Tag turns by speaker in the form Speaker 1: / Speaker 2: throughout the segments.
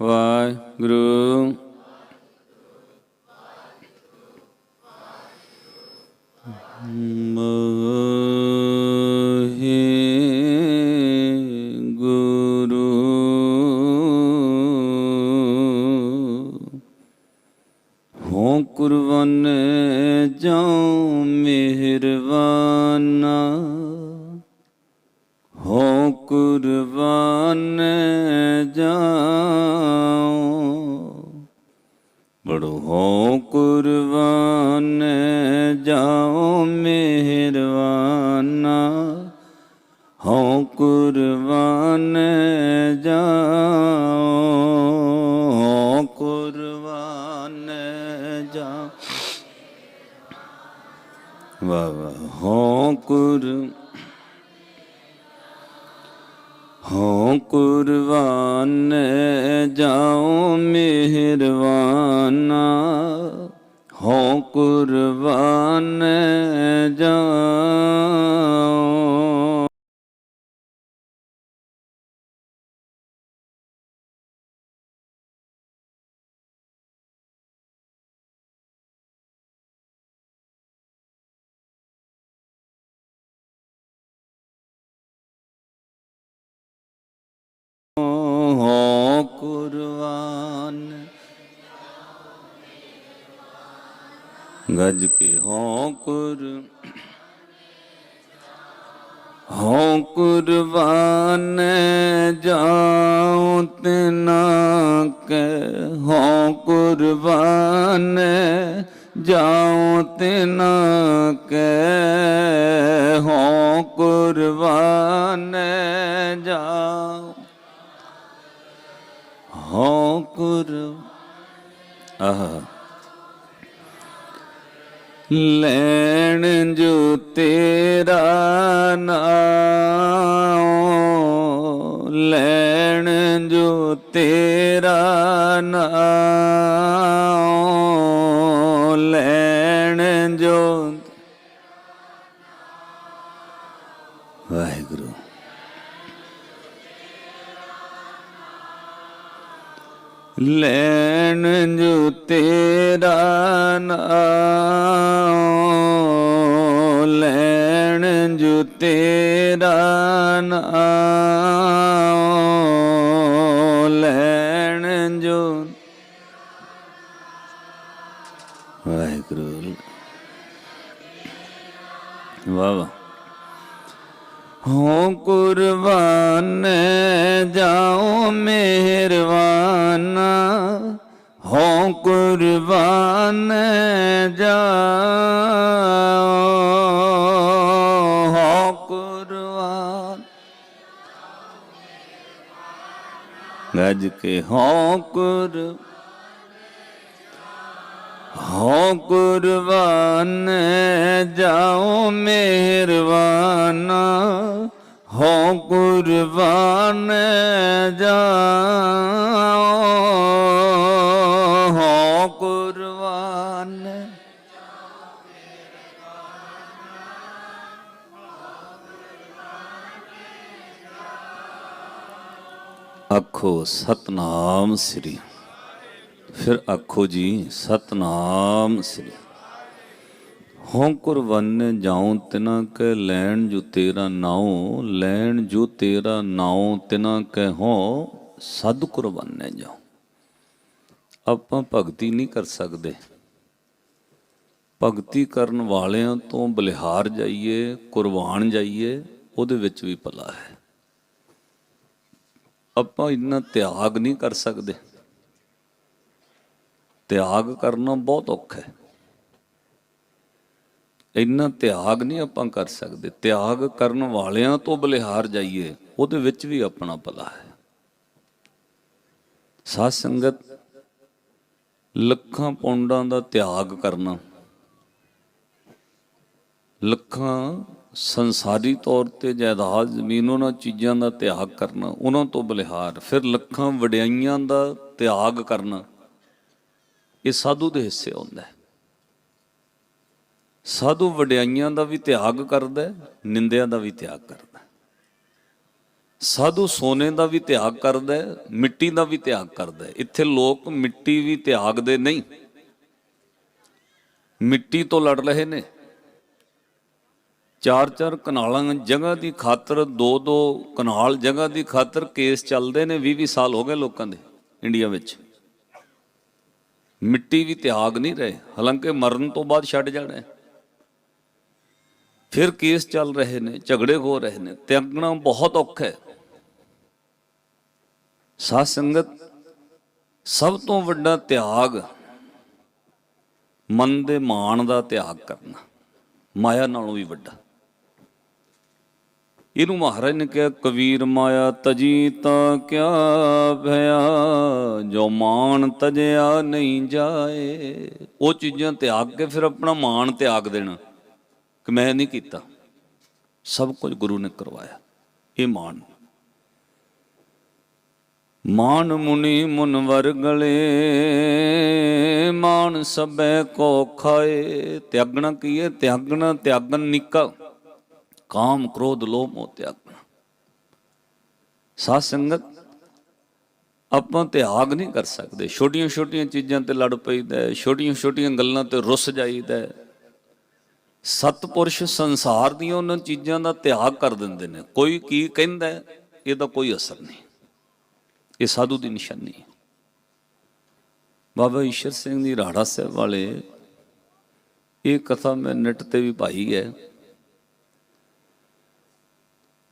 Speaker 1: ਵਾਹਿਗੁਰੂ ਮੋਹਿ ਗੁਰੂ ਹੋ ਕੁਰਬਾਨ ਜਾਉ ਮਿਹਰਬਾਨਾ ਜਾਉ। ਬੜੋ ਹੋ ਕੁਰਬਾਨ ਜਾਉ ਮਿਹਰਬਾਨਾ। ਹੋ ਕੁਰਬਾਨ ਜਾਉ, ਹੋ ਕੁਰਬਾਨ ਜਾਉ। ਵਾਹ ਵਾਹ, ਹੋ ਕੁਰ ਹੋ ਕੁਰਬਾਨ ਜਾਓ ਮਿਹਰਵਾਨਾ ਹੋ ਕੁਰਬਾਨ ਜਾਓ ਗਜ ਕੇ ਹੋਂ ਕੁਰ ਹੋ ਕੁਰਬਾਨ ਜਾਉ ਤਿਨਾ ਕੇ ਹੋ ਕੁਰਬਾਨ ਜਾਉ ਤਿਨਾ ਕੇ ਹੋ ਕੁਰਬਾਨ ਜਾਉ ਹੋ ਕੁਰ, ਆਹ। ਲੈਣ ਜੋ ਤੇਰਾ ਨਾਮ ਲੈਣ ਜੋ ਤੇਰਾ ਨਾਮ ਲੈਣ ਜੋ ਵਾਹਿਗੁਰੂ ਲੈਣ ਜੋ ਤੇਰਾ ਨਾਮ ਲੈਣ ਜੋ। ਵਾਹਿਗੁਰੂ। ਵਾਹ। ਹੋ ਕੁਰਬਾਨ ਜਾਉ ਮਿਹਰਬਾਨਾ। ਹੋ ਕੁਰਬਾਨ ਜਾਉ ਗੱਜ ਕੇ ਹਉ ਕੁਰ ਹਉ ਕੁਰਬਾਨ ਜਾਉ ਮਿਹਰਬਾਨਾ ਹਉ ਕੁਰਬਾਨ ਜਾਉ ਆਖੋ, ਸਤਨਾਮ ਸ੍ਰੀ। ਫਿਰ ਆਖੋ ਜੀ, ਸਤਨਾਮ ਸ੍ਰੀ। ਹੋਂ ਕੁਰਬਨ ਜਾਉ ਤਿਨਾ ਕੈ, ਲੈਣ ਜੋ ਤੇਰਾ ਨਾਉ, ਲੈਣ ਜੋ ਤੇਰਾ ਨਾਉ ਤਿਨਾ ਕੈ ਹੋ ਸਦ ਕੁਰਬਾਨੇ ਜਾਉ। ਆਪਾਂ ਭਗਤੀ ਨਹੀਂ ਕਰ ਸਕਦੇ। ਭਗਤੀ ਕਰਨ ਵਾਲਿਆਂ ਤੋਂ ਬਲਿਹਾਰ ਜਾਈਏ, ਕੁਰਬਾਨ ਜਾਈਏ, ਉਹਦੇ ਵਿੱਚ ਵੀ ਭਲਾ ਹੈ। ਆਪਾਂ ਇੰਨਾ ਤਿਆਗ ਨਹੀਂ ਕਰ ਸਕਦੇ। ਤਿਆਗ ਕਰਨਾ ਬਹੁਤ ਔਖਾ ਹੈ। ਇੰਨਾ ਤਿਆਗ ਨਹੀਂ ਆਪਾਂ ਕਰ ਸਕਦੇ। ਤਿਆਗ ਕਰਨ ਵਾਲਿਆਂ ਤੋਂ ਬਲਿਹਾਰ ਜਾਈਏ, ਉਹਦੇ ਵਿੱਚ ਵੀ ਆਪਣਾ ਭਲਾ ਹੈ। ਸਾਧ ਸੰਗਤ, ਲੱਖਾਂ ਪੌਂਡਾਂ ਦਾ ਤਿਆਗ ਕਰਨਾ, ਲੱਖਾਂ ਸੰਸਾਰੀ ਤੌਰ ਤੇ ਜਾਇਦਾਦ ਜ਼ਮੀਨ ਉਹਨਾਂ ਚੀਜ਼ਾਂ ਦਾ ਤਿਆਗ ਕਰਨਾ, ਉਹਨਾਂ ਤੋਂ ਬਲਿਹਾਰ, ਫਿਰ ਲੱਖਾਂ ਵਡਿਆਈਆਂ ਦਾ ਤਿਆਗ ਕਰਨਾ, ਇਹ ਸਾਧੂ ਦੇ ਹਿੱਸੇ ਆਉਂਦਾ ਹੈ। ਸਾਧੂ ਵਡਿਆਈਆਂ ਦਾ ਵੀ ਤਿਆਗ ਕਰਦਾ ਹੈ, ਨਿੰਦਿਆਂ ਦਾ ਵੀ ਤਿਆਗ ਕਰਦਾ ਹੈ। ਸਾਧੂ ਸੋਨੇ ਦਾ ਵੀ ਤਿਆਗ ਕਰਦਾ ਹੈ, ਮਿੱਟੀ ਦਾ ਵੀ ਤਿਆਗ ਕਰਦਾ ਹੈ। ਇੱਥੇ ਲੋਕ ਮਿੱਟੀ ਵੀ ਤਿਆਗਦੇ ਨਹੀਂ। ਮਿੱਟੀ ਤੋਂ ਲੜ ਰਹੇ ਨੇ। ਚਾਰ ਚਾਰ ਕਨਾਲਾਂ ਜਗ੍ਹਾ ਦੀ ਖਾਤਰ ਦੋ ਦੋ ਕਨਾਲ ਜਗ੍ਹਾ ਦੀ ਖਾਤਰ ਕੇਸ ਚੱਲਦੇ ਨੇ 20 20 ਸਾਲ ਹੋ ਗਏ ਲੋਕਾਂ ਦੇ ਇੰਡੀਆ ਵਿੱਚ। ਮਿੱਟੀ ਵੀ ਤਿਆਗ ਨਹੀਂ ਰਹੇ। ਹਾਲਾਂਕਿ ਮਰਨ ਤੋਂ ਬਾਅਦ ਛੱਡ ਜਾਣਾ ਫਿਰ ਕੇਸ ਚੱਲ ਰਹੇ ਨੇ, ਝਗੜੇ ਹੋ ਰਹੇ ਨੇ, ਤਿਆਗਣਾ ਬਹੁਤ ਔਖਾ ਹੈ। ਸਾਧ ਸੰਗਤ ਸਭ ਤੋਂ ਵੱਡਾ ਤਿਆਗ ਮਨ ਦੇ ਮਾਣ ਦਾ ਤਿਆਗ ਕਰਨਾ, ਮਾਇਆ ਨਾਲੋਂ ਵੀ ਵੱਡਾ। ਇਹਨੂੰ ਮਹਾਰਾਜ ਨੇ ਕਿਹਾ, ਕਬੀਰ ਮਾਇਆ ਤਜੀ ਤਾਂ ਕਿਆ ਭਇਆ, ਜੋ ਮਾਣ ਤਜਿਆ ਨਹੀਂ ਜਾਏ। ਉਹ ਚੀਜ਼ਾਂ ਤਿਆਗ ਕੇ ਫਿਰ ਆਪਣਾ ਮਾਣ ਤਿਆਗ ਦੇਣਾ। ਕਿ ਮੈਂ ਨਹੀਂ ਕੀਤਾ। ਸਭ ਕੁਝ ਗੁਰੂ ਨੇ ਕਰਵਾਇਆ। ਇਹ ਮਾਣ। ਮਾਨ ਮੁਨੀ ਮੁਨਵਰ ਗਲੇ ਮਾਨ ਸਭੈ ਕੋ ਖਾਏ। ਤਿਆਗਣਾ ਕੀ ਹੈ? ਤਿਆਗਣਾ ਤਿਆਗਨ ਨਿਕਾ। ਕਾਮ ਕ੍ਰੋਧ ਲੋਭ ਮੋਹ ਤਿਆਗਣਾ ਸਾਧ ਸੰਗਤ ਆਪਾਂ ਤਿਆਗ ਨਹੀਂ ਕਰ ਸਕਦੇ। ਛੋਟੀਆਂ ਛੋਟੀਆਂ ਚੀਜ਼ਾਂ ਤੇ ਲੜ ਪਈਦਾ ਛੋਟੀਆਂ ਛੋਟੀਆਂ ਗੱਲਾਂ ਤੇ ਰੁੱਸ ਜਾਈਦਾ। ਹੈ। ਸਤਪੁਰਸ਼ ਸੰਸਾਰ ਦੀਆਂ ਉਹਨਾਂ ਚੀਜ਼ਾਂ ਦਾ ਤਿਆਗ ਕਰ ਦਿੰਦੇ ਨੇ। ਕੋਈ ਕੀ ਕਹਿੰਦਾ ਹੈ, ਇਹਦਾ ਕੋਈ ਅਸਰ ਨਹੀਂ। ਇਹ ਸਾਧੂ ਦੀ ਨਿਸ਼ਾਨੀ ਹੈ। ਬਾਬਾ ਈਸ਼ਰ ਸਿੰਘ ਦੀ ਰਾੜਾ ਸਾਹਿਬ ਵਾਲੇ ਇਹ ਕਥਾ ਮੈਂ ਨੈਟ ਤੇ ਵੀ ਪਾਈ ਹੈ।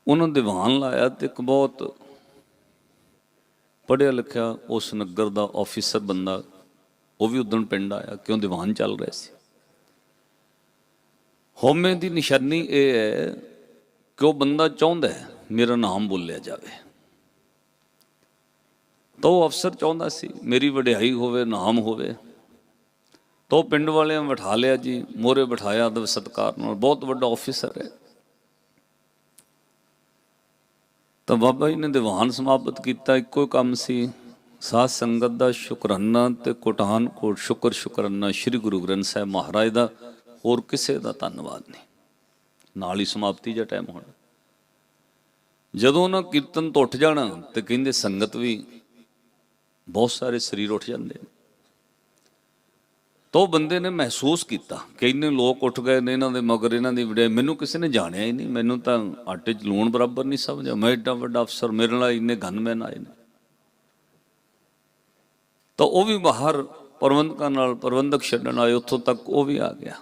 Speaker 1: ਉਹਨਾਂ ਦੀਵਾਨ ਲਾਇਆ ਤੇ ਇੱਕ ਬਹੁਤ ਪੜ੍ਹਿਆ ਲਿਖਿਆ ਉਸ ਨਗਰ ਦਾ ਆਫੀਸਰ ਬੰਦਾ, ਉਹ ਵੀ ਉਦੋਂ ਪਿੰਡ ਆਇਆ, ਕਿਉਂ ਦੀਵਾਨ ਚੱਲ ਰਿਹਾ ਸੀ? ਹੋਮੇ ਦੀ ਨਿਸ਼ਾਨੀ ਇਹ ਹੈ ਕਿ ਉਹ ਬੰਦਾ ਚਾਹੁੰਦਾ ਹੈ ਮੇਰਾ ਨਾਮ ਬੋਲਿਆ ਜਾਵੇ। ਤਾਂ ਉਹ ਅਫਸਰ ਚਾਹੁੰਦਾ ਸੀ, ਮੇਰੀ ਵਡਿਆਈ ਹੋਵੇ, ਨਾਮ ਹੋਵੇ। ਤਾਂ ਉਹ ਪਿੰਡ ਵਾਲਿਆਂ ਬਿਠਾ ਲਿਆ ਜੀ ਮੋਰੇ ਬਿਠਾਇਆ ਅਦਬ ਸਤਕਾਰ ਨਾਲ, ਬਹੁਤ ਵੱਡਾ ਆਫੀਸਰ ਹੈ। ਤਾਂ ਬਾਬਾ ਜੀ ਨੇ ਦੀਵਾਨ ਸਮਾਪਤ ਕੀਤਾ, ਇੱਕੋ ਹੀ ਕੰਮ ਸੀ। ਸਾਧ ਸੰਗਤ ਦਾ ਸ਼ੁਕਰਾਨਾ ਤੇ ਕੋਟਾਨ ਕੋਟ ਸ਼ੁਕਰ ਸ਼ੁਕਰਾਨਾ ਸ੍ਰੀ ਗੁਰੂ ਗ੍ਰੰਥ ਸਾਹਿਬ ਮਹਾਰਾਜ ਦਾ, ਹੋਰ ਕਿਸੇ ਦਾ ਧੰਨਵਾਦ ਨਹੀਂ। ਨਾਲ ਹੀ ਸਮਾਪਤੀ ਦਾ ਟਾਈਮ ਹੋਣਾ। ਜਦੋਂ ਉਹਨਾਂ ਕੀਰਤਨ ਤੋਂ ਉੱਠ ਜਾਣਾ ਤੇ ਕਹਿੰਦੇ ਸੰਗਤ ਵੀ ਬਹੁਤ ਸਾਰੇ ਸਰੀਰ ਉੱਠ ਜਾਂਦੇ ਨੇ। ਉਹ ਬੰਦੇ ਨੇ ਮਹਿਸੂਸ ਕੀਤਾ ਕਿ ਇੰਨੇ ਲੋਕ ਉੱਠ ਗਏ ਨੇ ਇਹਨਾਂ ਦੇ ਮਗਰ, ਇਹਨਾਂ ਦੀ ਵਡਿਆਈ। ਮੈਨੂੰ ਕਿਸੇ ਨੇ ਜਾਣਿਆ ਹੀ ਨਹੀਂ। ਮੈਨੂੰ ਤਾਂ ਆਟੇ 'ਚ ਲੂਣ ਬਰਾਬਰ ਨਹੀਂ ਸਮਝਿਆ। ਮੈਂ ਏਡਾ ਵੱਡਾ ਅਫਸਰ, ਮੇਰੇ ਨਾਲ ਇੰਨੇ ਗਨਮੈਨ ਆਏ ਨੇ। ਤਾਂ ਉਹ ਵੀ ਬਾਹਰ ਪ੍ਰਬੰਧਕਾਂ ਨਾਲ ਪ੍ਰਬੰਧਕ ਛੱਡਣ ਆਏ, ਉੱਥੋਂ ਤੱਕ ਉਹ ਵੀ ਆ ਗਿਆ।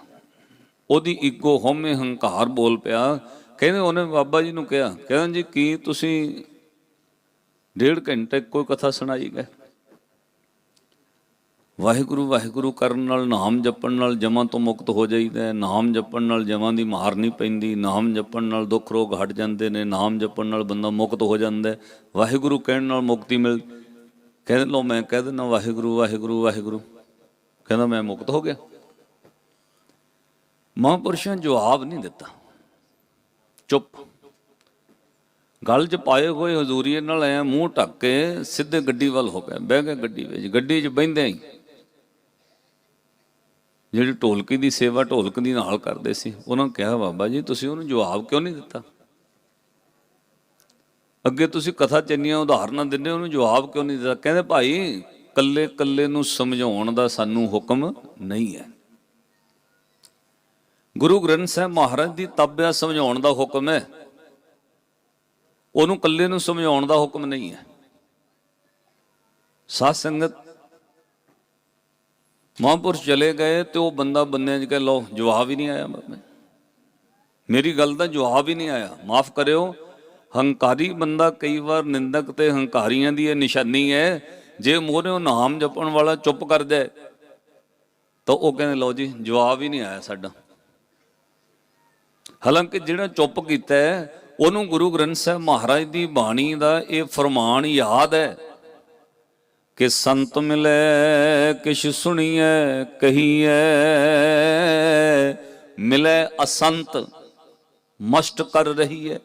Speaker 1: ਉਹਦੀ ਈਗੋ ਹਉਮੈ ਹੰਕਾਰ ਬੋਲ ਪਿਆ। ਕਹਿੰਦੇ ਉਹਨੇ ਬਾਬਾ ਜੀ ਨੂੰ ਕਿਹਾ, ਕਹਿੰਦਾ ਜੀ, ਕੀ ਤੁਸੀਂ ਡੇਢ ਘੰਟੇ ਕੋਈ ਕਥਾ ਸੁਣਾਈ ਗਏ ਵਾਹਿਗੁਰੂ ਵਾਹਿਗੁਰੂ ਕਰਨ ਨਾਲ ਨਾਮ ਜਪਣ ਨਾਲ ਜਮਾਂ ਤੋਂ ਮੁਕਤ ਹੋ ਜਾਈਦਾ ਹੈ। ਨਾਮ ਜਪਣ ਨਾਲ ਜਮਾਂ ਦੀ ਮਾਰ ਨਹੀਂ ਪੈਂਦੀ। ਨਾਮ ਜਪਣ ਨਾਲ ਦੁੱਖ ਰੋਗ ਹਟ ਜਾਂਦੇ ਨੇ। ਨਾਮ ਜਪਣ ਨਾਲ ਬੰਦਾ ਮੁਕਤ ਹੋ ਜਾਂਦਾ ਹੈ। ਵਾਹਿਗੁਰੂ ਕਹਿਣ ਨਾਲ ਮੁਕਤੀ ਮਿਲ ਕਹਿ ਲੋ ਮੈਂ ਕਹਿ ਦਿੰਦਾ, ਵਾਹਿਗੁਰੂ ਵਾਹਿਗੁਰੂ ਵਾਹਿਗੁਰੂ। ਕਹਿੰਦਾ ਮੈਂ ਮੁਕਤ ਹੋ ਗਿਆ। ਮਹਾਂਪੁਰਸ਼ਾਂ ਜਵਾਬ ਨਹੀਂ ਦਿੱਤਾ। ਚੁੱਪ। ਗੱਲ 'ਚ ਪਾਏ ਹੋਏ ਹਜ਼ੂਰੀਏ ਨਾਲ ਐ ਮੂੰਹ ਢੱਕ ਕੇ ਸਿੱਧੇ ਗੱਡੀ ਵੱਲ ਹੋ ਗਿਆ। ਬਹਿ ਗਿਆ ਗੱਡੀ ਵਿੱਚ। ਗੱਡੀ 'ਚ ਬਹਿੰਦੇ ਹੀ ਜਿਹੜੀ ਢੋਲਕੀ ਦੀ ਸੇਵਾ ਢੋਲਕ ਦੀ ਨਾਲ ਕਰਦੇ ਸੀ, ਉਹਨਾਂ ਕਿਹਾ, ਬਾਬਾ ਜੀ, ਤੁਸੀਂ ਉਹਨੂੰ ਜਵਾਬ ਕਿਉਂ ਨਹੀਂ ਦਿੱਤਾ? ਅੱਗੇ ਤੁਸੀਂ ਕਥਾ ਚੰਨੀਆਂ ਉਦਾਹਰਨਾਂ ਦਿੰਦੇ, ਉਹਨੂੰ ਜਵਾਬ ਕਿਉਂ ਨਹੀਂ ਦਿੱਤਾ? ਕਹਿੰਦੇ, ਭਾਈ ਕੱਲੇ ਕੱਲੇ ਨੂੰ ਸਮਝਾਉਣ ਦਾ ਸਾਨੂੰ ਹੁਕਮ ਨਹੀਂ ਹੈ। ਗੁਰੂ ਗ੍ਰੰਥ ਸਾਹਿਬ ਮਹਾਰਾਜ ਦੀ ਤਾਬਿਆ ਸਮਝਾਉਣ ਦਾ ਹੁਕਮ ਹੈ। ਉਹਨੂੰ ਕੱਲੇ ਨੂੰ ਸਮਝਾਉਣ ਦਾ ਹੁਕਮ ਨਹੀਂ ਹੈ। ਸਾਧ ਸੰਗਤ ਮਹਾਂਪੁਰਸ਼ ਚਲੇ ਗਏ ਤੇ ਉਹ ਬੰਦਾ ਬੰਦਿਆਂ 'ਚ ਕਹੇ, ਲਓ, ਜਵਾਬ ਹੀ ਨਹੀਂ ਆਇਆ ਮੇਰੀ ਗੱਲ ਦਾ ਜਵਾਬ ਹੀ ਨਹੀਂ ਆਇਆ। ਮਾਫ ਕਰਿਓ। ਹੰਕਾਰੀ ਬੰਦਾ ਕਈ ਵਾਰ ਨਿੰਦਕ ਤੇ ਹੰਕਾਰੀਆਂ ਦੀ ਇਹ ਨਿਸ਼ਾਨੀ ਹੈ। ਜੇ ਮੋਹਰੇ ਨਾਮ ਜਪਣ ਵਾਲਾ ਚੁੱਪ ਕਰ ਜਾਏ, ਤਾਂ ਉਹ ਕਹਿੰਦੇ, ਲਓ ਜੀ, ਜਵਾਬ ਹੀ ਨਹੀਂ ਆਇਆ ਸਾਡਾ। ਹਾਲਾਂਕਿ ਜਿਹੜਾ ਚੁੱਪ ਕੀਤਾ ਹੈ, ਉਹਨੂੰ ਗੁਰੂ ਗ੍ਰੰਥ ਸਾਹਿਬ ਮਹਾਰਾਜ ਦੀ ਬਾਣੀ ਦਾ ਇਹ ਫਰਮਾਨ ਯਾਦ ਹੈ। ਕਿ ਸੰਤ ਮਿਲੇ, ਕਿਛ ਸੁਣੀਐ, ਕਹੀਐ। ਮਿਲੇ ਅਸੰਤ, ਮਸਟ ਕਰ ਰਹੀ ਹੈ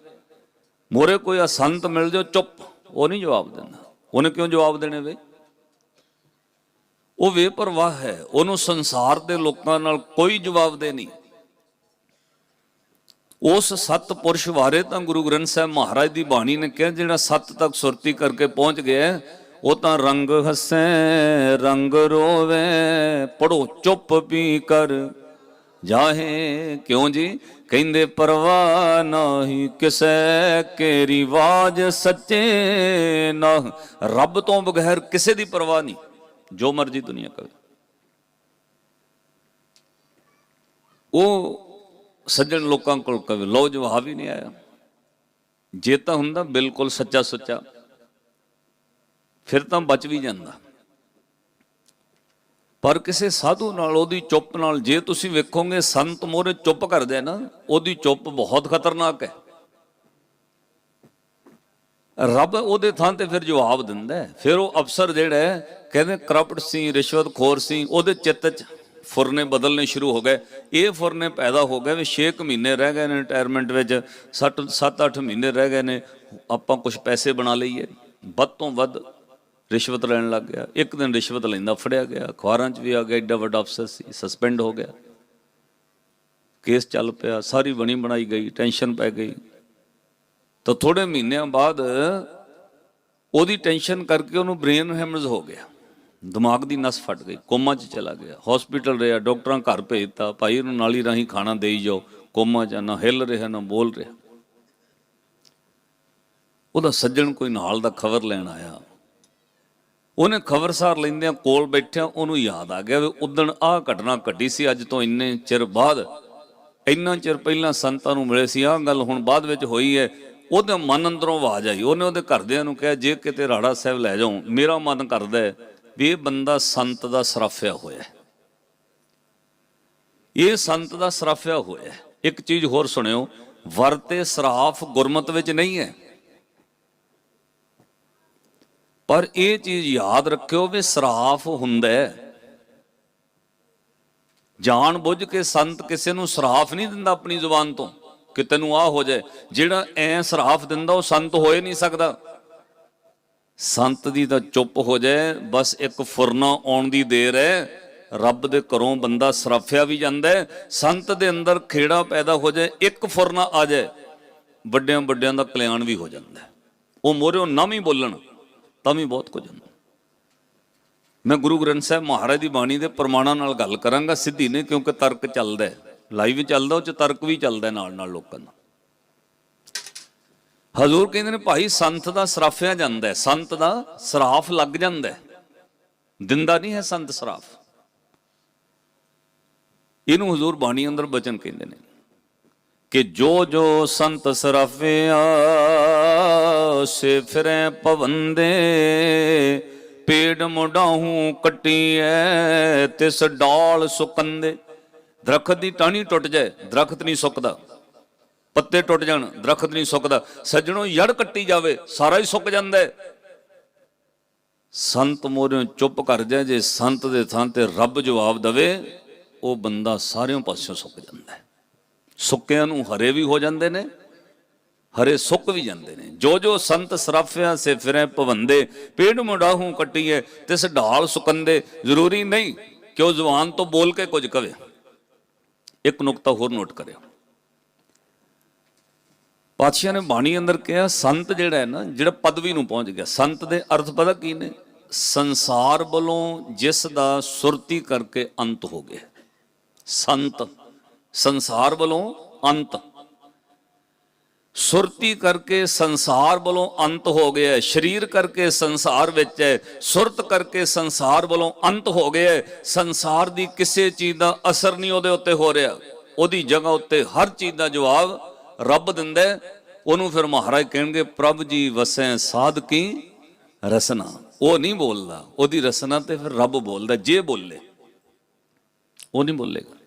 Speaker 1: ਮੋਰੇ ਕੋਈ ਅਸੰਤ ਮਿਲ ਜਾਓ, ਚੁੱਪ, ਉਹ ਨਹੀਂ ਜਵਾਬ ਦਿੰਦਾ। ਉਹਨੇ ਕਿਉਂ ਜਵਾਬ ਦੇਣੇ ਵੇ? ਉਹ ਬੇਪਰਵਾਹ ਹੈ। ਉਹਨੂੰ ਸੰਸਾਰ ਦੇ ਲੋਕਾਂ ਨਾਲ ਕੋਈ ਜਵਾਬਦੇ ਨਹੀਂ। ਉਸ ਸਤ ਪੁਰਸ਼ ਬਾਰੇ ਤਾਂ ਗੁਰੂ ਗ੍ਰੰਥ ਸਾਹਿਬ ਮਹਾਰਾਜ ਦੀ ਬਾਣੀ ਨੇ ਕਿਹਾ, ਜਿਹੜਾ ਸਤ ਤੱਕ ਸੁਰਤੀ ਕਰਕੇ ਪਹੁੰਚ ਗਿਆ ਉਹ ਤਾਂ ਰੰਗ ਹੱਸੇ, ਰੰਗ ਰੋਵੇ, ਪੜੋ ਚੁੱਪ ਪੀ ਕਰ। ਜਾਹੇ ਕਿਉਂ ਜੀ? ਕਹਿੰਦੇ, ਪਰਵਾਹ ਨਹੀਂ ਕਿਸੈ ਕੇ ਰਿਵਾਜ ਸੱਚੇ ਨਾ ਰੱਬ ਤੋਂ ਬਗੈਰ ਕਿਸੇ ਦੀ ਪਰਵਾਹ ਨਹੀਂ, ਜੋ ਮਰਜ਼ੀ ਦੁਨੀਆ ਕਰੇ। ਉਹ ਸੱਜਣ ਲੋਕਾਂ ਕੋਲ ਕਵੇ ਲੋ ਜਵਾਬ ਹੀ ਨਹੀਂ ਆਇਆ। ਜੇ ਤਾਂ ਹੁੰਦਾ ਬਿਲਕੁਲ ਸੱਚਾ ਸੁੱਚਾ। ਫਿਰ ਤਾਂ ਬਚ ਵੀ ਜਾਂਦਾ। ਪਰ ਕਿਸੇ ਸਾਧੂ ਨਾਲ ਉਹਦੀ ਚੁੱਪ ਨਾਲ, ਜੇ ਤੁਸੀਂ ਵੇਖੋਗੇ ਸੰਤ ਮੋਰੇ ਚੁੱਪ ਕਰਦੇ ਨਾ, ਉਹਦੀ ਚੁੱਪ ਬਹੁਤ ਖਤਰਨਾਕ ਹੈ। ਰੱਬ ਉਹਦੇ ਥਾਂ ਤੇ ਫਿਰ ਜਵਾਬ ਦਿੰਦਾ ਫਿਰ ਉਹ ਅਫਸਰ ਜਿਹੜਾ ਕਹਿੰਦੇ ਕਰਪਟ ਸੀ ਰਿਸ਼ਵਤਖੋਰ ਸੀ ਉਹਦੇ ਚਿੱਤ 'ਚ ਫੁਰਨੇ ਬਦਲਨੇ ਸ਼ੁਰੂ ਹੋ ਗਏ। ਇਹ ਫੁਰਨੇ ਪੈਦਾ ਹੋ ਗਏ ਵੀ 6 ਮਹੀਨੇ ਰਹਿ ਗਏ ਨੇ ਰਿਟਾਇਰਮੈਂਟ ਵਿੱਚ 7 7-8 ਮਹੀਨੇ ਰਹਿ ਗਏ ਨੇ, ਆਪਾਂ ਕੁਝ ਪੈਸੇ ਬਣਾ ਲਈਏ। ਵੱਧ ਤੋਂ ਵੱਧ ਰਿਸ਼ਵਤ ਲੈਣ ਲੱਗ ਗਿਆ। ਇੱਕ ਦਿਨ ਰਿਸ਼ਵਤ ਲੈਂਦਾ ਫੜਿਆ ਗਿਆ। ਅਖਬਾਰਾਂ 'ਚ ਵੀ ਆ ਗਿਆ ਐਡਾ ਵੱਡਾ ਅਫਸਰ ਸੀ ਸਸਪੈਂਡ ਹੋ ਗਿਆ। ਕੇਸ ਚੱਲ ਪਿਆ, ਸਾਰੀ ਬਣੀ ਬਣਾਈ ਗਈ ਟੈਨਸ਼ਨ ਪੈ ਗਈ। ਤਾਂ ਥੋੜੇ ਮਹੀਨਿਆਂ ਬਾਅਦ ਉਹਦੀ ਟੈਨਸ਼ਨ ਕਰਕੇ ਉਹਨੂੰ ਬ੍ਰੇਨ ਹੈਮਰੇਜ ਹੋ ਗਿਆ। ਦਿਮਾਗ ਦੀ ਨਸ ਫਟ ਗਈ, ਕੋਮਾ 'ਚ ਚਲਾ ਗਿਆ। ਹਸਪੀਟਲ ਰਿਹਾ, ਡਾਕਟਰਾਂ ਘਰ ਭੇਜਤਾ, ਭਾਈ ਇਹਨੂੰ ਨਾਲੀ ਰਾਹੀਂ ਖਾਣਾ ਦੇਈ ਜਾਓ। ਕੋਮਾ 'ਚ ਨਾ ਹਿੱਲ ਰਿਹਾ, ਨਾ ਬੋਲ ਰਿਹਾ। ਉਹਦਾ ਸੱਜਣ ਕੋਈ ਨਾਲ ਦਾ ਖਬਰ ਲੈਣ ਆਇਆ। ਉਹਨੇ ਖਬਰਸਾਰ ਲੈਂਦਿਆਂ ਕੋਲ ਬੈਠਿਆ ਉਹਨੂੰ ਯਾਦ ਆ ਗਿਆ ਵੀ ਉਦਣ ਆਹ ਘਟਨਾ ਘਟੀ ਸੀ, ਅੱਜ ਤੋਂ ਇੰਨੇ ਚਿਰ ਬਾਅਦ। ਇੰਨਾ ਚਿਰ ਪਹਿਲਾਂ ਸੰਤਾਂ ਨੂੰ ਮਿਲੇ ਸੀ, ਆਹ ਗੱਲ ਹੁਣ ਬਾਅਦ ਵਿੱਚ ਹੋਈ ਹੈ। ਉਹਦੇ ਮਨ ਅੰਦਰੋਂ ਆਵਾਜ਼ ਆਈ, ਉਹਨੇ ਉਹਦੇ ਘਰਦਿਆਂ ਨੂੰ ਕਿਹਾ, ਜੇ ਕਿਤੇ ਰਾੜਾ ਸਾਹਿਬ ਲੈ ਜਾਓ, ਮੇਰਾ ਮਨ ਕਰਦਾ ਹੈ ਵੀ ਇਹ ਬੰਦਾ ਸੰਤ ਦਾ ਸਰਾਫਿਆ ਹੋਇਆ ਇਹ ਸੰਤ ਦਾ ਸਰਾਫਿਆ ਹੋਇਆ ਇੱਕ ਚੀਜ਼ ਹੋਰ ਸੁਣਿਓ ਵਰਤੇ ਸਰਾਫ ਗੁਰਮਤ ਵਿੱਚ ਨਹੀਂ ਹੈ। ਪਰ ਇਹ ਚੀਜ਼ ਯਾਦ ਰੱਖਿਓ ਵੀ ਸਰਾਫ ਹੁੰਦਾ ਹੈ। ਜਾਣ ਬੁੱਝ ਕੇ ਸੰਤ ਕਿਸੇ ਨੂੰ ਸਰਾਫ ਨਹੀਂ ਦਿੰਦਾ ਆਪਣੀ ਜ਼ੁਬਾਨ ਤੋਂ। ਕਿ ਤੈਨੂੰ ਆ ਹੋ ਜਾਏ। ਜਿਹੜਾ ਐ ਸਰਾਫ ਦਿੰਦਾ ਉਹ ਸੰਤ ਹੋਏ ਨਹੀਂ ਸਕਦਾ। ਸੰਤ ਦੀ ਤਾਂ ਚੁੱਪ ਹੋ ਜਾਏ। ਬਸ ਇੱਕ ਫੁਰਨਾ ਆਉਣ ਦੀ ਦੇਰ ਹੈ। ਰੱਬ ਦੇ ਘਰੋਂ ਬੰਦਾ ਸਰਾਫਿਆ ਵੀ ਜਾਂਦਾ ਸੰਤ ਦੇ ਅੰਦਰ ਖੇੜਾ ਪੈਦਾ ਹੋ ਜਾਏ। ਇੱਕ ਫੁਰਨਾ ਆ ਜਾਏ। ਵੱਡਿਆਂ ਵੱਡਿਆਂ ਦਾ ਕਲਿਆਣ ਵੀ ਹੋ ਜਾਂਦਾ ਉਹ ਮੋਰਿਓ ਨਾ ਵੀ ਬੋਲਣ। ਤਾਂ ਵੀ ਬਹੁਤ ਕੁਝ ਹੁੰਦਾ। ਮੈਂ ਗੁਰੂ ਗ੍ਰੰਥ ਸਾਹਿਬ ਮਹਾਰਾਜ ਦੀ ਬਾਣੀ ਦੇ ਪ੍ਰਮਾਣਾਂ ਨਾਲ ਗੱਲ ਕਰਾਂਗਾ, ਸਿੱਧੀ ਨਹੀਂ, ਕਿਉਂਕਿ ਤਰਕ ਚੱਲਦਾ ਹੈ। ਲਾਈਵ ਚੱਲਦਾ, ਉਹ ਚ ਤਰਕ ਵੀ ਚੱਲਦਾ ਨਾਲ ਨਾਲ ਲੋਕਾਂ ਦਾ। ਹਜ਼ੂਰ ਕਹਿੰਦੇ ਨੇ, ਭਾਈ, ਸੰਤ ਦਾ ਸਰਾਫਿਆ ਜਾਂਦਾ ਸੰਤ ਦਾ ਸਰਾਫ ਲੱਗ ਜਾਂਦਾ ਦਿੰਦਾ ਨਹੀਂ ਹੈ ਸੰਤ ਸਰਾਫ। ਇਹਨੂੰ ਹਜ਼ੂਰ ਬਾਣੀ ਅੰਦਰ ਬਚਨ ਕਹਿੰਦੇ ਨੇ ਕਿ ਜੋ ਜੋ ਸੰਤ ਸਰਾਫਿਆ ਸੇ ਫਿਰੈ ਪਵੰਦੇ, ਪੇੜ ਮੁਡਾਹੂ ਕੱਟੀਐ, ਤਿਸ ਡਾਲ ਸੁਕੰਦੇ। ਦਰਖਤ ਦੀ ਟਾਹਣੀ ਟੁੱਟ ਜਾਏ, ਦਰਖਤ ਨਹੀਂ ਸੁੱਕਦਾ। ਪੱਤੇ ਟੁੱਟ ਜਾਣ, ਦਰਖਤ ਨਹੀਂ ਸੁੱਕਦਾ। ਸੱਜਣੋ ਜੜ ਕੱਟੀ ਜਾਵੇ, ਸਾਰਾ ਹੀ ਸੁੱਕ ਜਾਂਦਾ ਸੰਤ ਮੋਰਿਓ ਚੁੱਪ ਕਰ ਜਾ ਜੇ ਸੰਤ ਦੇ ਥਾਂ ਤੇ ਰੱਬ ਜਵਾਬ ਦਵੇ, ਉਹ ਬੰਦਾ ਸਾਰਿਆਂ ਪਾਸਿਓਂ ਸੁੱਕ ਜਾਂਦਾ ਸੁੱਕਿਆਂ ਨੂੰ ਹਰੇ ਵੀ ਹੋ ਜਾਂਦੇ ਨੇ ਹਰੇ ਸੁੱਕ ਵੀ ਜਾਂਦੇ ਨੇ। ਜੋ ਜੋ ਸੰਤ ਸਰਾਫਿਆਂ ਸੇ ਫਿਰੇ ਭਵੰਦੇ, ਪੇੜ ਮੁੰਡਾਹੂ ਕੱਟੀਏ ਤਿਸ ਢਾਲ ਸੁਕੰਦੇ। ਜ਼ਰੂਰੀ ਨਹੀਂ ਕਿ ਉਹ ਜ਼ੁਬਾਨ ਤੋਂ ਬੋਲ ਕੇ ਕੁਝ ਕਵੇ। ਇੱਕ ਨੁਕਤਾ ਹੋਰ ਨੋਟ ਕਰਿਓ। ਪਾਤਸ਼ਾਹ ਨੇ ਬਾਣੀ ਅੰਦਰ ਕਿਹਾ, ਸੰਤ ਜਿਹੜਾ ਹੈ ਨਾ, ਜਿਹੜਾ ਪਦਵੀ ਨੂੰ ਪਹੁੰਚ ਗਿਆ। ਸੰਤ ਦੇ ਅਰਥ ਪਤਾ ਕੀ ਨੇ? ਸੰਸਾਰ ਵੱਲੋਂ ਜਿਸ ਦਾ ਸੁਰਤੀ ਕਰਕੇ ਅੰਤ ਹੋ ਗਿਆ। ਸੰਤ, ਸੰਸਾਰ ਵੱਲੋਂ ਅੰਤ। ਸੁਰਤੀ ਕਰਕੇ ਸੰਸਾਰ ਵੱਲੋਂ ਅੰਤ ਹੋ ਗਿਆ ਹੈ। ਸਰੀਰ ਕਰਕੇ ਸੰਸਾਰ ਵਿੱਚ ਹੈ, ਸੁਰਤ ਕਰਕੇ ਸੰਸਾਰ ਵੱਲੋਂ ਅੰਤ ਹੋ ਗਿਆ ਹੈ। ਸੰਸਾਰ ਦੀ ਕਿਸੇ ਚੀਜ਼ ਦਾ ਅਸਰ ਨਹੀਂ ਉਹਦੇ ਉੱਤੇ ਹੋ ਰਿਹਾ। ਉਹਦੀ ਜਗ੍ਹਾ ਉੱਤੇ ਹਰ ਚੀਜ਼ ਦਾ ਜਵਾਬ ਰੱਬ ਦਿੰਦਾ ਉਹਨੂੰ ਫਿਰ ਮਹਾਰਾਜ ਕਹਿਣਗੇ, ਪ੍ਰਭ ਜੀ ਵਸੈ ਸਾਧ ਕੀ ਰਸਨਾ। ਉਹ ਨਹੀਂ ਬੋਲਦਾ। ਉਹਦੀ ਰਸਨਾ ਤੇ ਫਿਰ ਰੱਬ ਬੋਲਦਾ, ਜੇ ਬੋਲੇ। ਉਹ ਨਹੀਂ ਬੋਲੇਗਾ।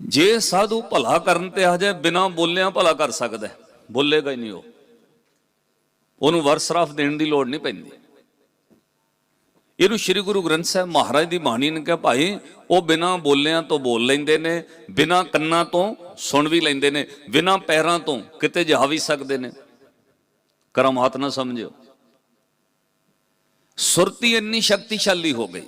Speaker 1: ਜੇ ਸਾਧੂ ਭਲਾ ਕਰਨ ਤੇ ਆ ਜਾਏ, ਬਿਨਾ ਬੋਲਿਆਂ ਭਲਾ ਕਰ ਸਕਦਾ ਬੋਲੇਗਾ ਹੀ ਨਹੀਂ ਉਹ। ਉਹਨੂੰ ਵਰਸਰਾਫ ਦੇਣ ਦੀ ਲੋੜ ਨਹੀਂ ਪੈਂਦੀ। ਇਹਨੂੰ ਸ੍ਰੀ ਗੁਰੂ ਗ੍ਰੰਥ ਸਾਹਿਬ ਮਹਾਰਾਜ ਦੀ ਬਾਣੀ ਨੇ ਕਿਹਾ, ਭਾਈ, ਉਹ ਬਿਨਾ ਬੋਲਿਆਂ ਤੋਂ ਬੋਲ ਲੈਂਦੇ ਨੇ, ਬਿਨਾ ਕੰਨਾਂ ਤੋਂ ਸੁਣ ਵੀ ਲੈਂਦੇ ਨੇ, ਬਿਨਾ ਪੈਰਾਂ ਤੋਂ ਕਿਤੇ ਜਾ ਵੀ ਸਕਦੇ ਨੇ। ਕਰਮਾਤ ਨਾ ਸਮਝਿਓ। ਸੁਰਤੀ ਇੰਨੀ ਸ਼ਕਤੀਸ਼ਾਲੀ ਹੋ ਗਈ।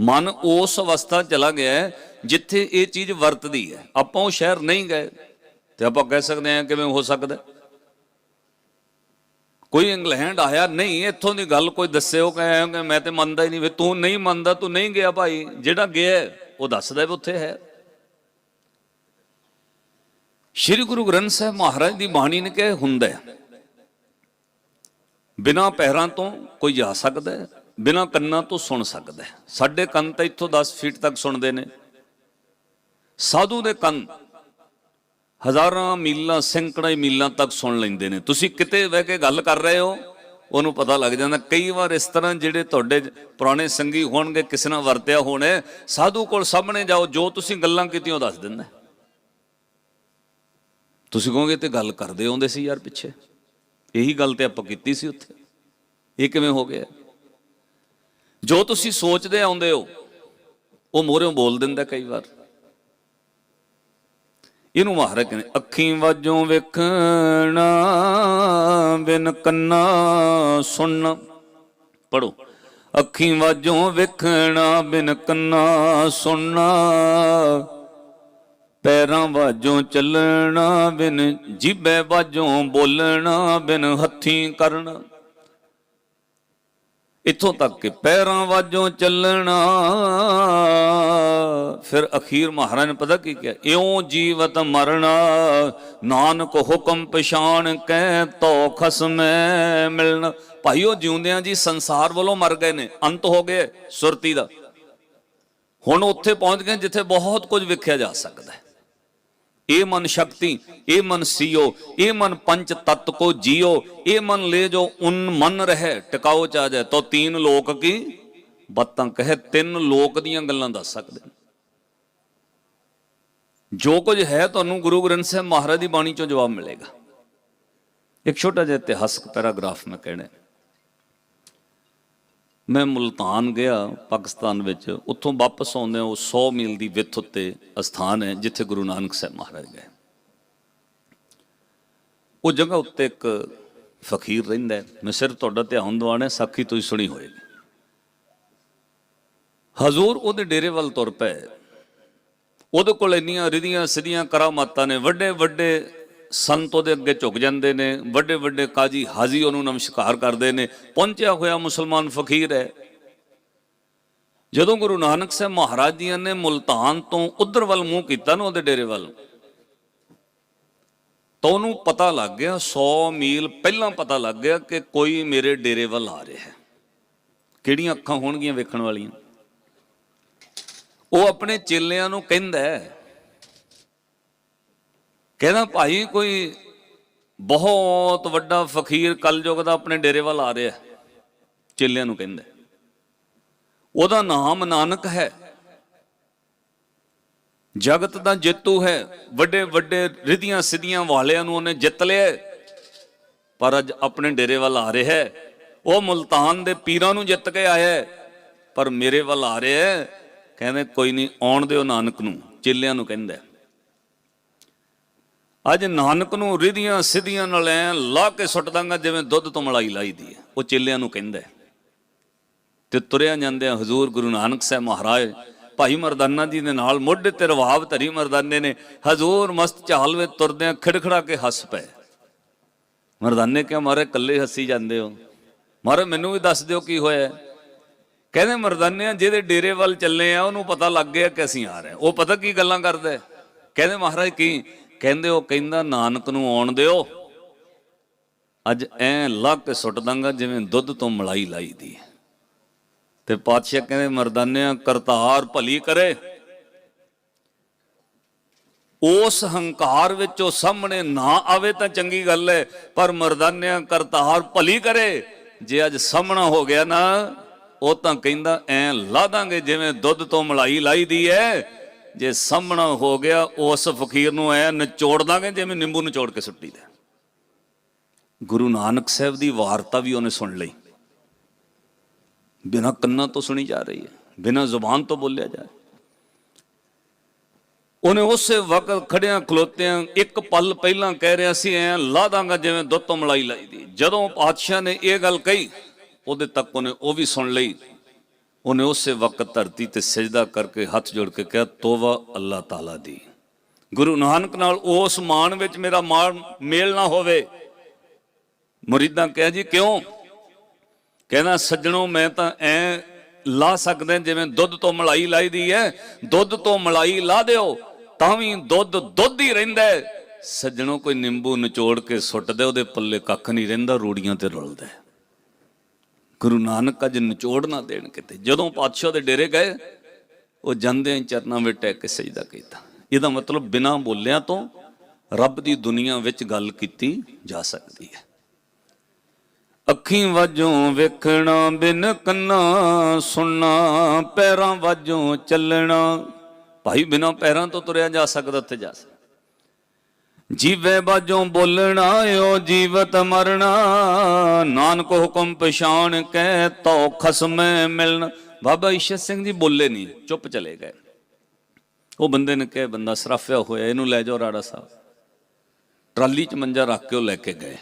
Speaker 1: ਮਨ ਉਸ ਅਵਸਥਾ ਚਲਾ ਗਿਆ ਹੈ ਜਿੱਥੇ ਇਹ ਚੀਜ਼ ਵਰਤਦੀ ਹੈ, ਆਪਾਂ ਉਹ ਸ਼ਹਿਰ ਨਹੀਂ ਗਏ, ਤੇ ਆਪਾਂ ਕਹਿ ਸਕਦੇ ਹਾਂ ਕਿਵੇਂ ਹੋ ਸਕਦਾ ਕੋਈ ਇੰਗਲੈਂਡ ਆਇਆ, ਨਹੀਂ, ਇੱਥੋਂ ਦੀ ਗੱਲ ਕੋਈ ਦੱਸਿਓ, ਕਹੇ ਮੈਂ ਤੇ ਮੰਨਦਾ ਹੀ ਨਹੀਂ, ਵੇ ਤੂੰ ਨਹੀਂ ਮੰਨਦਾ, ਤੂੰ ਨਹੀਂ ਗਿਆ ਭਾਈ, ਜਿਹੜਾ ਗਿਆ ਉਹ ਦੱਸਦਾ ਵੀ ਉੱਥੇ ਹੈ। ਸ਼੍ਰੀ ਗੁਰੂ ਗ੍ਰੰਥ ਸਾਹਿਬ ਮਹਾਰਾਜ ਦੀ ਬਾਣੀ ਨੇ ਕਿਹਾ ਹੁੰਦਾ ਹੈ, ਬਿਨਾ ਪੈਰਾਂ ਤੋਂ ਕੋਈ ਜਾ ਸਕਦਾ ਹੈ, ਬਿਨਾ ਕੰਨਾਂ ਤੋਂ ਸੁਣ ਸਕਦਾ ਹੈ। ਸਾਡੇ ਕੰਨ ਤਾਂ ਇੱਥੋਂ 10 ਫੀਟ ਤੱਕ ਸੁਣਦੇ ਨੇ। ਸਾਧੂ ਦੇ ਕੰਨ ਹਜ਼ਾਰਾਂ ਮੀਲਾਂ, ਸੈਂਕੜੇ ਮੀਲਾਂ ਤੱਕ ਸੁਣ ਲੈਂਦੇ ਨੇ। ਤੁਸੀਂ ਕਿਤੇ ਬਹਿ ਕੇ ਗੱਲ ਕਰ ਰਹੇ ਹੋ, ਉਹਨੂੰ ਪਤਾ ਲੱਗ ਜਾਂਦਾ। ਕਈ ਵਾਰ ਇਸ ਤਰ੍ਹਾਂ ਜਿਹੜੇ ਤੁਹਾਡੇ ਪੁਰਾਣੇ ਸੰਗੀ ਹੋਣਗੇ, ਕਿਸੇ ਨਾਲ ਵਰਤਿਆ ਹੋਣੇ ਸਾਧੂ ਕੋਲ ਸਾਹਮਣੇ ਜਾਓ, ਜੋ ਤੁਸੀਂ ਗੱਲਾਂ ਕੀਤੀਆਂ ਉਹ ਦੱਸ ਦਿੰਦਾ। ਤੁਸੀਂ ਕਹੋਗੇ ਤੇ ਗੱਲ ਕਰਦੇ ਆਉਂਦੇ ਸੀ ਯਾਰ ਪਿੱਛੇ। ਇਹੀ ਗੱਲ ਤੇ ਆਪਾਂ ਕੀਤੀ ਸੀ ਉੱਥੇ। ਇਹ ਕਿਵੇਂ ਹੋ ਗਿਆ? ਜੋ ਤੁਸੀਂ ਸੋਚਦੇ ਆਉਂਦੇ ਹੋ, ਉਹ ਮੋਹਰੋਂ ਬੋਲ ਦਿੰਦਾ ਕਈ ਵਾਰ। ਇਹਨੂੰ ਮਹਾਰਾਜ ਕਹਿੰਦੇ, ਅੱਖੀਂ ਵਾਜੋਂ ਵੇਖਣਾ, ਬਿਨ ਕੰਨਾ ਸੁਣਨਾ। ਪੜੋ ਅੱਖੀਂ ਵਾਜੋਂ ਵੇਖਣਾ, ਬਿਨ ਕੰਨਾ ਸੁਣਨਾ। ਪੈਰਾਂ ਵਾਜੋਂ ਚੱਲਣਾ, ਬਿਨ ਜੀਬੇ ਵਾਜੋਂ ਬੋਲਣਾ, ਬਿਨ ਹੱਥੀਂ ਕਰਨਾ। ਇੱਥੋਂ ਤੱਕ ਕਿ ਪੈਰਾਂ ਵਾਜੋਂ ਚੱਲਣਾ। ਫਿਰ ਅਖੀਰ ਮਹਾਰਾਜ ਨੇ ਪਤਾ ਕੀ ਕਿਹਾ? ਇਉਂ ਜੀਵਤ ਮਰਨਾ, ਨਾਨਕ ਹੁਕਮ ਪਛਾਣ ਕੈ ਤੋ ਖਸਮੈ ਮਿਲਣ। ਭਾਈਓ, ਜਿਉਂਦਿਆਂ ਜੀ ਸੰਸਾਰ ਵੱਲੋਂ ਮਰ ਗਏ ਨੇ, ਅੰਤ ਹੋ ਗਏ ਸੁਰਤੀ ਦਾ। ਹੁਣ ਉੱਥੇ ਪਹੁੰਚ ਗਏ ਜਿੱਥੇ ਬਹੁਤ ਕੁਝ ਵਿਖਿਆ ਜਾ ਸਕਦਾ ਹੈ। ਇਹ ਮਨ ਸ਼ਕਤੀ, ਇਹ ਮਨ ਸੀਓ, ਇਹ ਮਨ ਪੰਚ ਤਤ ਕੋ ਜੀਓ, ਇਹ ਮਨ ਲੈ ਜੋ ਉਨ ਮਨ ਰਹਿ, ਟਿਕਾਓ ਚਾ ਜਾਏ। ਤੋ ਤੀਨ ਲੋਕ ਕੀ? ਬੱਤਾਂ ਕਹੇ, ਤਿੰਨ ਲੋਕ ਦੀਆਂ ਗੱਲਾਂ ਦੱਸ ਸਕਦੇ ਜੋ ਕੁਝ ਹੈ ਤੁਹਾਨੂੰ ਗੁਰੂ ਗ੍ਰੰਥ ਸਾਹਿਬ ਮਹਾਰਾਜ ਦੀ ਬਾਣੀ ਚੋਂ ਜਵਾਬ ਮਿਲੇਗਾ। ਇੱਕ ਛੋਟਾ ਜਿਹਾ ਇਤਿਹਾਸਕ ਪੈਰਾਗ੍ਰਾਫ ਮੈਂ ਕਹਿਣਾ ਮੈਂ ਮੁਲਤਾਨ ਗਿਆ ਪਾਕਿਸਤਾਨ ਵਿੱਚ, ਉੱਥੋਂ ਵਾਪਸ ਆਉਂਦੇ ਉਹ 100 ਮੀਲ ਦੀ ਵਿੱਥ ਉੱਤੇ ਅਸਥਾਨ ਹੈ, ਜਿੱਥੇ ਗੁਰੂ ਨਾਨਕ ਸਾਹਿਬ ਮਹਾਰਾਜ ਗਏ। ਉਹ ਜਗ੍ਹਾ ਉੱਤੇ ਇੱਕ ਫਕੀਰ ਰਹਿੰਦਾ ਮੈਂ ਸਿਰਫ ਤੁਹਾਡਾ ਧਿਆਨ ਦਿਵਾਣਾ ਸਾਖੀ ਤੁਸੀਂ ਸੁਣੀ ਹੋਏਗੀ। ਹਜ਼ੂਰ ਉਹਦੇ ਡੇਰੇ ਵੱਲ ਤੁਰ ਪਏ। ਉਹਦੇ ਕੋਲ ਇੰਨੀਆਂ ਰਿਧੀਆਂ ਸਿੱਧੀਆਂ ਕਰਾਮਾਤਾਂ ਨੇ ਵੱਡੇ ਵੱਡੇ ਸੰਤ ਉਹਦੇ ਅੱਗੇ ਝੁਕ ਜਾਂਦੇ ਨੇ, ਵੱਡੇ ਵੱਡੇ ਕਾਜੀ ਹਾਜ਼ੀ ਉਹਨੂੰ ਨਮਸਕਾਰ ਕਰਦੇ ਨੇ, ਪਹੁੰਚਿਆ ਹੋਇਆ ਮੁਸਲਮਾਨ ਫਕੀਰ ਹੈ। ਜਦੋਂ ਗੁਰੂ ਨਾਨਕ ਸਾਹਿਬ ਮਹਾਰਾਜ ਜੀ ਨੇ ਮੁਲਤਾਨ ਤੋਂ ਉਧਰ ਵੱਲ ਮੂੰਹ ਕੀਤਾ ਨਾ ਉਹਦੇ ਡੇਰੇ ਵੱਲ, ਤਾਂ ਉਹਨੂੰ ਪਤਾ ਲੱਗ ਗਿਆ 100 ਮੀਲ ਪਹਿਲਾਂ ਪਤਾ ਲੱਗ ਗਿਆ ਕਿ ਕੋਈ ਮੇਰੇ ਡੇਰੇ ਵੱਲ ਆ ਰਿਹਾ ਹੈ। ਕਿਹੜੀਆਂ ਅੱਖਾਂ ਹੋਣਗੀਆਂ ਵੇਖਣ ਵਾਲੀਆਂ? ਉਹ ਆਪਣੇ ਚੇਲਿਆਂ ਨੂੰ ਕਹਿੰਦਾ ਕਹਿੰਦਾ ਭਾਈ ਕੋਈ ਬਹੁਤ ਵੱਡਾ ਫਕੀਰ ਕਲਯੁਗ ਦਾ ਆਪਣੇ ਡੇਰੇ ਵੱਲ ਆ ਰਿਹਾ ਚੇਲਿਆਂ ਨੂੰ ਕਹਿੰਦਾ ਉਹਦਾ ਨਾਮ ਨਾਨਕ ਹੈ। ਜਗਤ ਦਾ ਜੇਤੂ ਹੈ। ਵੱਡੇ ਵੱਡੇ ਰਿਧੀਆਂ ਸਿੱਧੀਆਂ ਵਾਲਿਆਂ ਨੂੰ ਉਹਨੇ ਜਿੱਤ ਲਿਆ ਪਰ ਅੱਜ ਆਪਣੇ ਡੇਰੇ ਵੱਲ ਆ ਰਿਹਾ ਹੈ। ਉਹ ਮੁਲਤਾਨ ਦੇ ਪੀਰਾਂ ਨੂੰ ਜਿੱਤ ਕੇ ਆਇਆ ਪਰ ਮੇਰੇ ਵੱਲ ਆ ਰਿਹਾ ਕਹਿੰਦੇ ਕੋਈ ਨਹੀਂ, ਆਉਣ ਦਿਓ ਨਾਨਕ ਨੂੰ। ਚੇਲਿਆਂ ਨੂੰ ਕਹਿੰਦਾ ਅੱਜ ਨਾਨਕ ਨੂੰ ਰਿਧੀਆਂ ਸਿੱਧੀਆਂ ਨਾਲ ਐ ਲਾ ਕੇ ਸੁੱਟ ਦਾਂਗਾ ਜਿਵੇਂ ਦੁੱਧ ਤੋਂ ਮਲਾਈ ਲਾਈਦੀ ਹੈ ਉਹ ਚੇਲਿਆਂ ਨੂੰ ਕਹਿੰਦਾ ਤੇ ਤੁਰਿਆ ਜਾਂਦਿਆਂ ਹਜ਼ੂਰ ਗੁਰੂ ਨਾਨਕ ਸਾਹਿਬ ਮਹਾਰਾਜ, ਭਾਈ ਮਰਦਾਨਾ ਜੀ ਦੇ ਨਾਲ ਮੋਢੇ ਤੇ ਰਵਾਬ ਧਰੀ ਮਰਦਾਨੇ ਨੇ, ਹਜ਼ੂਰ ਮਸਤ ਚਾਲ ਵਿੱਚ ਤੁਰਦਿਆਂ ਖਿੜਖੜਾ ਕੇ ਹੱਸ ਪਏ। ਮਰਦਾਨੇ ਕਿਹਾ, ਮਾਰੇ ਕੱਲੇ ਹੱਸੀ ਜਾਂਦੇ ਹੋ। ਮਾਰੇ ਮੈਨੂੰ ਵੀ ਦੱਸ ਦਿਓ ਕੀ ਹੋਇਆ ਕਹਿੰਦੇ ਮਰਦਾਨੇ ਆ ਜਿਹਦੇ ਡੇਰੇ ਵੱਲ ਚੱਲੇ ਆ, ਉਹਨੂੰ ਪਤਾ ਲੱਗ ਗਿਆ ਕਿ ਅਸੀਂ ਆ ਰਹੇ ਉਹ ਪਤਾ ਕੀ ਗੱਲਾਂ ਕਰਦਾ ਕਹਿੰਦੇ, ਮਹਾਰਾਜ ਕੀ ਕਹਿੰਦੇ ਉਹ ਕਹਿੰਦਾ ਨਾਨਕ ਨੂੰ ਆਉਣ ਦਿਓ। ਅੱਜ ਐ ਲੱਗ ਕੇ ਸੁੱਟ ਦਾਂਗਾ ਜਿਵੇਂ ਦੁੱਧ ਤੋਂ ਮਲਾਈ ਲਾਈ ਦੀ ਤੇ ਪਾਤਸ਼ਾਹ ਕਹਿੰਦੇ, ਮਰਦਾਨਿਆਂ, ਕਰਤਾਰ ਭਲੀ ਕਰੇ। ਉਸ ਹੰਕਾਰ ਵਿੱਚ ਉਹ ਸਾਹਮਣੇ ਨਾ ਆਵੇ ਤਾਂ ਚੰਗੀ ਗੱਲ ਹੈ, ਪਰ ਮਰਦਾਨਿਆਂ, ਕਰਤਾਰ ਭਲੀ ਕਰੇ। ਜੇ ਅੱਜ ਸਾਹਮਣਾ ਹੋ ਗਿਆ ਨਾ, ਉਹ ਤਾਂ ਕਹਿੰਦਾ, ਐ ਲਾ ਦਾਂਗੇ ਜਿਵੇਂ ਦੁੱਧ ਤੋਂ ਮਲਾਈ ਲਾਈ ਦੀ ਹੈ। ਜੇ ਸਾਹਮਣਾ ਹੋ ਗਿਆ, ਉਸ ਫਕੀਰ ਨੂੰ ਐ ਨਿਚੋੜ ਦਾਂਗੇ ਜਿਵੇਂ ਨਿੰਬੂ ਨਿਚੋੜ ਕੇ ਸੁੱਟੀ ਸੁੱਟੀਦਾ ਗੁਰੂ ਨਾਨਕ ਸਾਹਿਬ ਦੀ ਵਾਰਤਾ ਵੀ ਉਹਨੇ ਸੁਣ ਲਈ। ਬਿਨਾਂ ਕੰਨਾਂ ਤੋਂ ਸੁਣੀ ਜਾ ਰਹੀ ਹੈ, ਬਿਨਾਂ ਜ਼ੁਬਾਨ ਤੋਂ ਬੋਲਿਆ ਜਾ ਰਿਹਾ। ਉਹਨੇ ਉਸੇ ਵਕਤ ਖੜਿਆਂ ਖਲੋਤਿਆਂ ਇੱਕ ਪਲ ਪਹਿਲਾਂ ਕਹਿ ਰਿਹਾ ਸੀ, ਐ ਲਾ ਦਾਂਗਾ ਜਿਵੇਂ ਦੁੱਧ ਤੋਂ ਮਲਾਈ ਲਾਈ ਦੀ। ਜਦੋਂ ਪਾਤਸ਼ਾਹ ਨੇ ਇਹ ਗੱਲ ਕਹੀ, ਉਹਦੇ ਤੱਕ ਉਹਨੇ ਉਹ ਵੀ ਸੁਣ ਲਈ। ਉਹਨੇ ਉਸੇ ਵਕਤ ਧਰਤੀ ਤੇ ਸਜਦਾ ਕਰਕੇ ਹੱਥ ਜੋੜ ਕੇ ਕਿਹਾ, ਤੋਬਾ ਅੱਲਾਹ ਤਾਲਾ ਦੀ। ਗੁਰੂ ਨਾਨਕ ਨਾਲ ਉਸ ਮਾਣ ਵਿੱਚ ਮੇਰਾ ਮਾਣ ਮੇਲ ਨਾ ਹੋਵੇ। ਮੁਰੀਦਾਂ ਕਿਹਾ, ਜੀ ਕਿਉਂ? ਕਹਿੰਦਾ, ਸੱਜਣੋ, ਮੈਂ ਤਾਂ ਐ ਲਾ ਸਕਦਾ ਜਿਵੇਂ ਦੁੱਧ ਤੋਂ ਮਲਾਈ ਲਾਈਦੀ ਐ। ਦੁੱਧ ਤੋਂ ਮਲਾਈ ਲਾ ਦਿਓ, ਤਾਂ ਵੀ ਦੁੱਧ ਦੁੱਧ ਹੀ ਰਹਿੰਦਾ ਹੈ। ਸੱਜਣੋ, ਕੋਈ ਨਿੰਬੂ ਨਿਚੋੜ ਕੇ ਸੁੱਟ ਦੇ, ਉਹਦੇ ਪੱਲੇ ਕੱਖ ਨਹੀਂ ਰਹਿੰਦਾ, ਰੂੜੀਆਂ ਤੇ ਰੁਲਦਾ ਗੁਰੂ ਨਾਨਕ ਅੱਜ ਨਿਚੋੜ ਨਾ ਦੇਣ ਕਿਤੇ। ਜਦੋਂ ਪਾਤਸ਼ਾਹ ਦੇ ਡੇਰੇ ਗਏ, ਉਹ ਜਾਂਦੇ ਚਰਨਾਂ ਵਿੱਚ ਟੈਕ ਕੇ ਸਜਦਾ ਕੀਤਾ। ਇਹਦਾ ਮਤਲਬ ਬਿਨਾਂ ਬੋਲਿਆਂ ਤੋਂ ਰੱਬ ਦੀ ਦੁਨੀਆ ਵਿੱਚ ਗੱਲ ਕੀਤੀ ਜਾ ਸਕਦੀ ਹੈ। ਅੱਖੀਂ ਵਾਜੋਂ ਵੇਖਣਾ, ਬਿਨ ਕੰਨਾ ਸੁਣਨਾ, ਪੈਰਾਂ ਵਾਜੋਂ ਚੱਲਣਾ। ਭਾਈ ਬਿਨਾਂ ਪੈਰਾਂ ਤੋਂ ਤੁਰਿਆ ਜਾ ਸਕਦਾ, ਉੱਥੇ ਜਾ ਸਕਦਾ। ਜੀਵੇ ਬਾਜੋਂ ਬੋਲਣਾ ਓ ਜੀਵਤ ਮਰਣਾ ਨਾਨਕ ਹੁਕਮ ਪਛਾਣ ਕੇ ਤੋ ਖਸਮੇ ਮਿਲਣ। ਬਾਬਾ ਈਸ਼ਰ ਸਿੰਘ ਜੀ ਬੋਲੇ ਨਹੀਂ ਚੁੱਪ ਚਲੇ ਗਏ। ਉਹ ਬੰਦੇ ਨੇ ਕਿਹਾ, ਬੰਦਾ ਸਰਾਫਿਆ ਹੋਇਆ, ਇਹਨੂੰ ਲੈ ਜਾਓ ਰਾੜਾ ਸਾਹਿਬ। ਟਰਾਲੀ 'ਚ ਮੰਜਾ ਰੱਖ ਕੇ ਉਹ ਲੈ ਕੇ ਗਏ।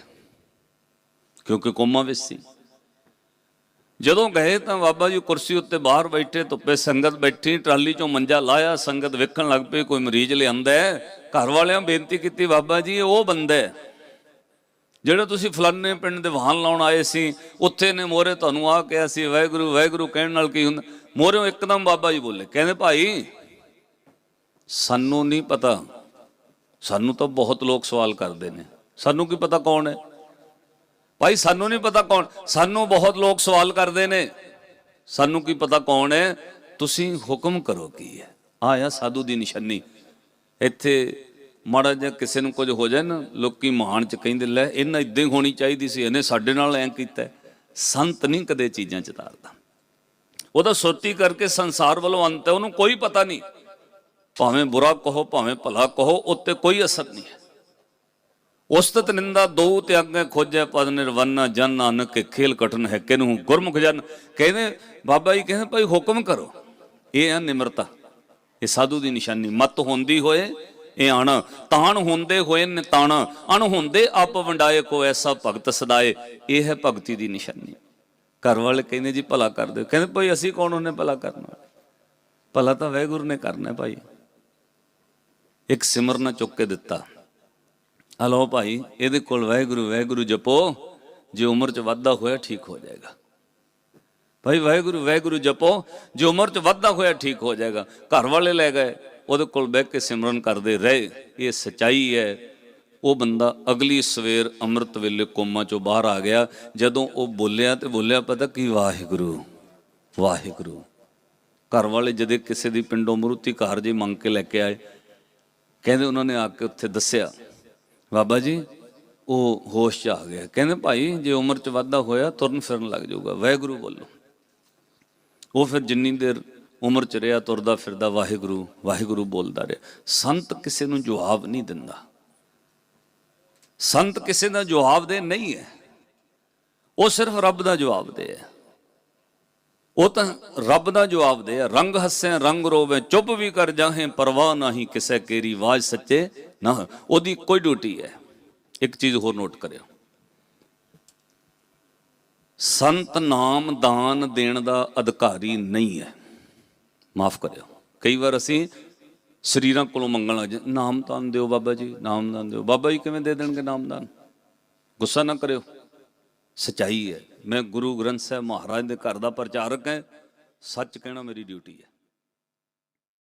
Speaker 1: ਕਿਉਂਕਿ ਕੋਮਾ ਵਿੱਚ ਸੀ। ਜਦੋਂ ਗਏ ਤਾਂ ਬਾਬਾ ਜੀ ਕੁਰਸੀ ਉੱਤੇ ਬਾਹਰ ਬੈਠੇ, ਧੁੱਪੇ ਸੰਗਤ ਬੈਠੀ, ਟਰਾਲੀ ਚੋਂ ਮੰਜਾ ਲਾਇਆ, ਸੰਗਤ ਵੇਖਣ ਲੱਗ ਪਈ, ਕੋਈ ਮਰੀਜ਼ ਲਿਆਂਦਾ ਘਰ ਵਾਲਿਆਂ ਬੇਨਤੀ ਕੀਤੀ, ਬਾਬਾ ਜੀ ਉਹ ਬੰਦਾ ਹੈ ਜਿਹੜੇ ਤੁਸੀਂ ਫਲਾਨੇ ਪਿੰਡ ਦੇ ਵਾਹਨ ਲਾਉਣ ਆਏ ਸੀ, ਉੱਥੇ ਨੇ ਮੋਰੇ ਤੁਹਾਨੂੰ ਆ ਕਿਹਾ ਸੀ, ਵਾਹਿਗੁਰੂ ਵਾਹਿਗੁਰੂ ਕਹਿਣ ਨਾਲ ਕੀ ਹੁੰਦਾ? ਮੋਰੇ ਇੱਕਦਮ ਬਾਬਾ ਜੀ ਬੋਲੇ, ਕਹਿੰਦੇ ਭਾਈ, ਸਾਨੂੰ ਨਹੀਂ ਪਤਾ, ਸਾਨੂੰ ਤਾਂ ਬਹੁਤ ਲੋਕ ਸਵਾਲ ਕਰਦੇ ਨੇ। ਸਾਨੂੰ ਕੀ ਪਤਾ ਕੌਣ ਹੈ? ਭਾਈ ਸਾਨੂੰ ਨਹੀਂ ਪਤਾ ਕੌਣ, ਸਾਨੂੰ ਬਹੁਤ ਲੋਕ ਸਵਾਲ ਕਰਦੇ ਨੇ। ਸਾਨੂੰ ਕੀ ਪਤਾ ਕੌਣ ਹੈ? ਤੁਸੀਂ ਹੁਕਮ ਕਰੋ ਕੀ ਹੈ। ਆਇਆ ਸਾਧੂ ਦੀ ਨਿਸ਼ਾਨੀ। ਇੱਥੇ ਮਾੜਾ ਜਿਹਾ ਕਿਸੇ ਨੂੰ ਕੁਝ ਹੋ ਜਾਏ ਨਾ, ਲੋਕੀ ਮਾਣ ਚ ਕਹਿੰਦੇ, ਲੈ ਇਹਨਾਂ ਇਦਾਂ ਹੀ ਹੋਣੀ ਚਾਹੀਦੀ ਸੀ, ਇਹਨੇ ਸਾਡੇ ਨਾਲ ਐਂ ਕੀਤਾ। ਸੰਤ ਨਹੀਂ ਕਦੇ ਚੀਜ਼ਾਂ ਚ ਤਾਰਦਾ। ਉਹਦਾ ਸੋਤੀ ਕਰਕੇ ਸੰਸਾਰ ਵੱਲੋਂ ਅੰਤ ਹੈ, ਉਹਨੂੰ ਕੋਈ ਪਤਾ ਨਹੀਂ। ਭਾਵੇਂ ਬੁਰਾ ਕਹੋ, ਭਾਵੇਂ ਭਲਾ ਕਹੋ, ਉੱਤੇ ਕੋਈ ਅਸਰ ਨਹੀਂ ਹੈ। ਉਸਤਤ ਨਿੰਦਾ ਦੋ ਤੇ ਅੱਗੇ ਖੋਜੈ ਪਦ ਨਿਰਵੰਨਾ ਜਨ ਨਾਨਕ ਕੇ ਖੇਲ ਕਠਨ ਹੈ ਕਿਨੂ ਗੁਰਮੁਖ ਜਨ। ਕਹਿੰਦੇ ਬਾਬਾ ਜੀ ਕਹਿੰਦੇ ਭਾਈ ਹੁਕਮ ਕਰੋ। ਇਹ ਆ ਨਿਮਰਤਾ। ਇਹ ਸਾਧੂ ਦੀ ਨਿਸ਼ਾਨੀ। ਮਤ ਹੁੰਦੀ ਹੋਏ ਇਹ ਅਣ। ਤਾਣ ਹੁੰਦੇ ਹੋਏ ਨਿਤਾਣ। ਅਣ ਹੁੰਦੇ ਆਪ ਵੰਡਾਏ ਕੋ ਐਸਾ ਭਗਤ ਸਦਾਏ। ਇਹ ਹੈ ਭਗਤੀ ਦੀ ਨਿਸ਼ਾਨੀ। ਘਰ ਵਾਲੇ ਕਹਿੰਦੇ ਜੀ ਭਲਾ ਕਰ ਦਿਓ। ਕਹਿੰਦੇ ਭਾਈ ਅਸੀਂ ਕੌਣ ਉਹਨੇ ਭਲਾ ਕਰਨਾ ਭਲਾ ਤਾਂ ਵੈਗੁਰੂ ਨੇ ਕਰਨਾ ਭਾਈ। ਇੱਕ ਸਿਮਰਨਾ ਚੁੱਕ ਕੇ ਦਿੱਤਾ। ਆ ਲਓ ਭਾਈ, ਇਹਦੇ ਕੋਲ ਵਾਹਿਗੁਰੂ ਵਾਹਿਗੁਰੂ ਜਪੋ, ਜੇ ਉਮਰ ਚ ਵਾਧਾ ਹੋਇਆ ਠੀਕ ਹੋ ਜਾਏਗਾ। ਭਾਈ ਵਾਹਿਗੁਰੂ ਵਾਹਿਗੁਰੂ ਜਪੋ, ਜੇ ਉਮਰ ਚ ਵਾਧਾ ਹੋਇਆ ਠੀਕ ਹੋ ਜਾਏਗਾ। ਘਰ ਵਾਲੇ ਲੈ ਗਏ, ਉਹਦੇ ਕੋਲ ਬਹਿ ਕੇ ਸਿਮਰਨ ਕਰਦੇ ਰਹੇ, ਇਹ ਸਚਾਈ ਹੈ। ਉਹ ਬੰਦਾ ਅਗਲੀ ਸਵੇਰ ਅੰਮ੍ਰਿਤ ਵੇਲੇ ਕੋਮਾ ਚੋਂ ਬਾਹਰ ਆ ਗਿਆ, ਜਦੋਂ ਉਹ ਬੋਲਿਆ ਤੇ ਬੋਲਿਆ ਪਤਾ ਕੀ, ਵਾਹਿਗੁਰੂ ਵਾਹਿਗੁਰੂ। ਘਰ ਵਾਲੇ ਜਦੇ ਕਿਸੇ ਦੀ ਪਿੰਡੋਂ ਮਰੂਤੀ ਘਰ ਜੀ ਮੰਗ ਕੇ ਲੈ ਕੇ ਆਏ, ਕਹਿੰਦੇ ਉਹਨਾਂ ਨੇ ਆ ਕੇ ਉੱਥੇ ਦੱਸਿਆ ਬਾਬਾ ਜੀ, ਉਹ ਹੋਸ਼ ਚ ਆ ਗਿਆ। ਕਹਿੰਦੇ, ਭਾਈ, ਜੇ ਉਮਰ ਚ ਵਾਧਾ ਹੋਇਆ, ਤੁਰਨ ਫਿਰਨ ਲੱਗ ਜਾਊਗਾ। ਵਾਹਿਗੁਰੂ ਬੋਲੋ। ਉਹ ਫਿਰ ਜਿੰਨੀ ਦੇਰ ਉਮਰ ਚ ਰਿਹਾ, ਤੁਰਦਾ ਫਿਰਦਾ, ਵਾਹਿਗੁਰੂ ਵਾਹਿਗੁਰੂ ਬੋਲਦਾ ਰਿਹਾ। ਸੰਤ ਕਿਸੇ ਨੂੰ ਜਵਾਬ ਨਹੀਂ ਦਿੰਦਾ। ਸੰਤ ਕਿਸੇ ਦਾ ਜਵਾਬ ਦੇ ਨਹੀਂ ਹੈ। ਉਹ ਸਿਰਫ ਰੱਬ ਦਾ ਜਵਾਬ ਦੇ ਹੈ। ਉਹ ਤਾਂ ਰੱਬ ਦਾ ਜਵਾਬ ਦੇ ਰੰਗ ਹੱਸੇ ਰੰਗ ਰੋਵੇ, ਚੁੱਪ ਵੀ ਕਰ ਜਾਹੇ, ਪਰਵਾਹ ਨਹੀਂ ਕਿਸੇ ਕੇਰੀ ਆਵਾਜ਼ ਸੱਚੇ ਨਾ ਉਹਦੀ ਕੋਈ ਡਿਊਟੀ ਹੈ। ਇੱਕ ਚੀਜ਼ ਹੋਰ ਨੋਟ ਕਰਿਓ। ਸੰਤ ਨਾਮ ਦਾਨ ਦੇਣ ਦਾ ਅਧਿਕਾਰੀ ਨਹੀਂ ਹੈ। ਮਾਫ ਕਰਿਓ। ਕਈ ਵਾਰ ਅਸੀਂ ਸਰੀਰਾਂ ਕੋਲੋਂ ਮੰਗਣ ਲੱਗ ਜਾਂਦੇ, ਨਾਮ ਦਾਨ ਦਿਓ ਬਾਬਾ ਜੀ ਨਾਮਦਾਨ ਦਿਓ। ਬਾਬਾ ਜੀ ਕਿਵੇਂ ਦੇ ਦੇਣਗੇ ਨਾਮਦਾਨ ਗੁੱਸਾ ਨਾ ਕਰਿਓ। ਸਚਾਈ ਹੈ। ਮੈਂ ਗੁਰੂ ਗ੍ਰੰਥ ਸਾਹਿਬ ਮਹਾਰਾਜ ਦੇ ਘਰ ਦਾ ਪ੍ਰਚਾਰਕ ਹਾਂ। ਸੱਚ ਕਹਿਣਾ ਮੇਰੀ ਡਿਊਟੀ ਹੈ।